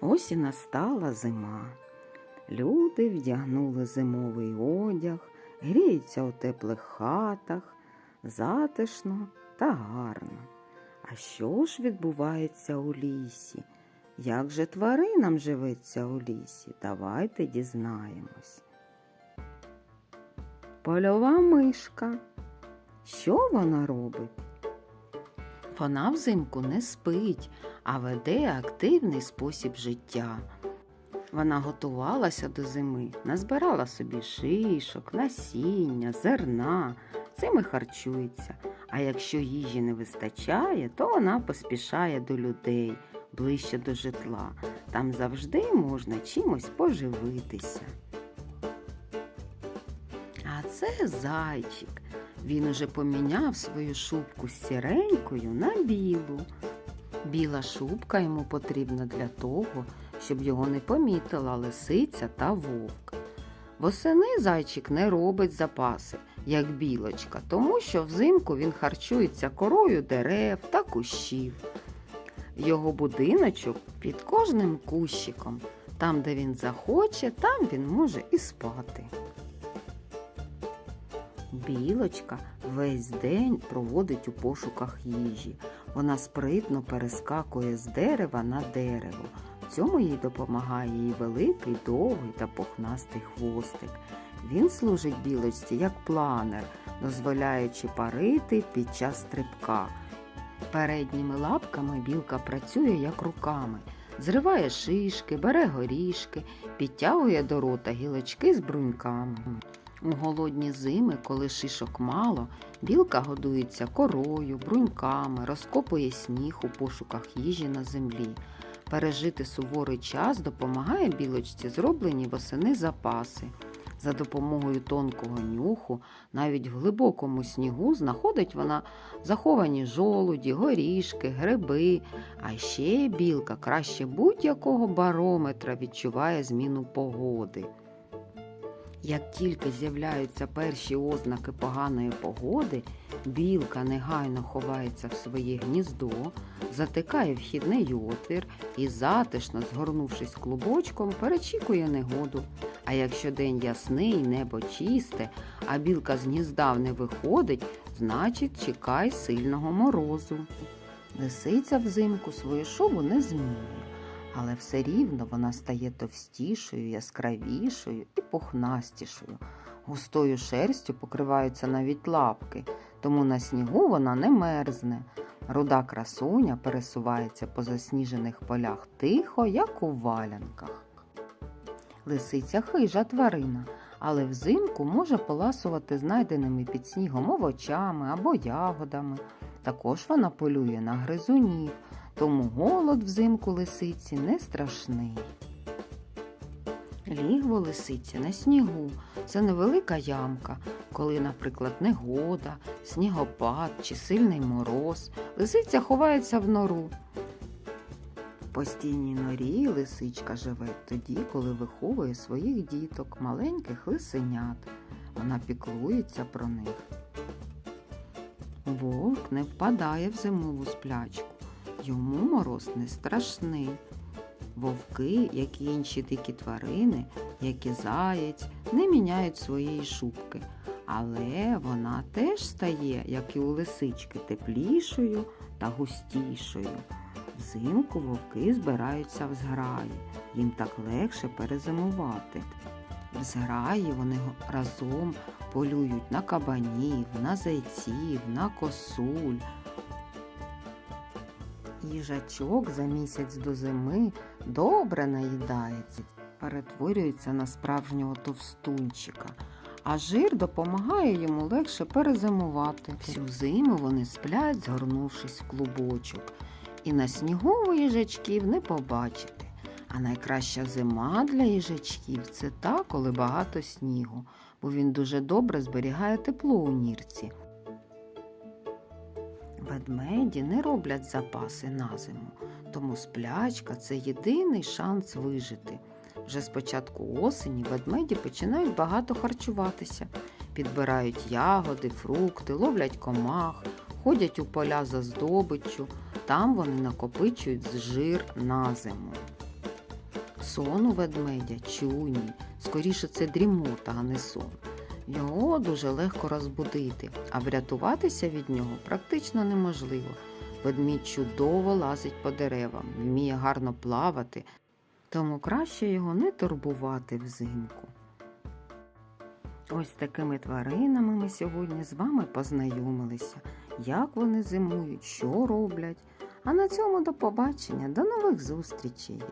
Ось і настала зима. Люди вдягнули зимовий одяг, гріються у теплих хатах, затишно та гарно. А що ж відбувається у лісі? Як же тваринам живеться у лісі? Давайте дізнаємось. Польова мишка. Що вона робить? Вона взимку не спить, а веде активний спосіб життя. Вона готувалася до зими, назбирала собі шишок, насіння, зерна, цим і харчується. А якщо їжі не вистачає, то вона поспішає до людей ближче до житла. Там завжди можна чимось поживитися. А це зайчик. Він уже поміняв свою шубку з сіренькою на білу. Біла шубка йому потрібна для того, щоб його не помітила лисиця та вовк. Восени зайчик не робить запаси, як білочка, тому що взимку він харчується корою дерев та кущів. Його будиночок під кожним кущиком. Там, де він захоче, там він може і спати. Білочка весь день проводить у пошуках їжі. Вона спритно перескакує з дерева на дерево. В цьому їй допомагає її великий, довгий та пухнастий хвостик. Він служить білочці як планер, дозволяючи парити під час стрибка. Передніми лапками білка працює як руками, зриває шишки, бере горішки, підтягує до рота гілочки з бруньками. У голодні зими, коли шишок мало, білка годується корою, бруньками, розкопує сніг у пошуках їжі на землі. Пережити суворий час допомагає білочці зроблені восени запаси. За допомогою тонкого нюху, навіть в глибокому снігу, знаходить вона заховані жолуді, горішки, гриби, а ще білка краще будь-якого барометра відчуває зміну погоди. Як тільки з'являються перші ознаки поганої погоди, білка негайно ховається в своє гніздо, затикає вхідний отвір і, затишно згорнувшись клубочком, перечікує негоду. А якщо день ясний, небо чисте, а білка з гнізда не виходить, значить чекай сильного морозу. Лисиця взимку свою шубу не змінює але все рівно вона стає товстішою, яскравішою і пухнастішою. Густою шерстю покриваються навіть лапки, тому на снігу вона не мерзне. Руда красуня пересувається по засніжених полях тихо, як у валянках. Лисиця хижа тварина, але взимку може поласувати знайденими під снігом овочами або ягодами. Також вона полює на гризунів, тому голод взимку лисиці не страшний. Лігво лисиці на снігу це невелика ямка, коли, наприклад, негода, снігопад чи сильний мороз. Лисиця ховається в нору. В постійній норі лисичка живе тоді, коли виховує своїх діток, маленьких лисенят. Вона піклується про них. Вовк не впадає в зимову сплячку. Йому мороз не страшний. Вовки, як і інші дикі тварини, як і заєць, не міняють своєї шубки, але вона теж стає, як і у лисички, теплішою та густішою. Взимку вовки збираються в зграї, їм так легше перезимувати. В зграї вони разом полюють на кабанів, на зайців, на косуль. Їжачок за місяць до зими добре наїдається, перетворюється на справжнього товстунчика, а жир допомагає йому легше перезимувати. Всю зиму вони сплять, згорнувшись в клубочок, і на снігу ви їжачків не побачите. А найкраща зима для їжачків це та, коли багато снігу, бо він дуже добре зберігає тепло у нірці. Ведмеді не роблять запаси на зиму, тому сплячка це єдиний шанс вижити. Вже з початку осені ведмеді починають багато харчуватися, підбирають ягоди, фрукти, ловлять комах, ходять у поля за здобиччю, там вони накопичують жир на зиму. Сон у ведмедя чуйний, скоріше це дрімота, а не сон. Його дуже легко розбудити, а врятуватися від нього практично неможливо. Ведмідь чудово лазить по деревам, вміє гарно плавати, тому краще його не турбувати взимку. Ось такими тваринами ми сьогодні з вами познайомилися, як вони зимують, що роблять. А на цьому до побачення, до нових зустрічей!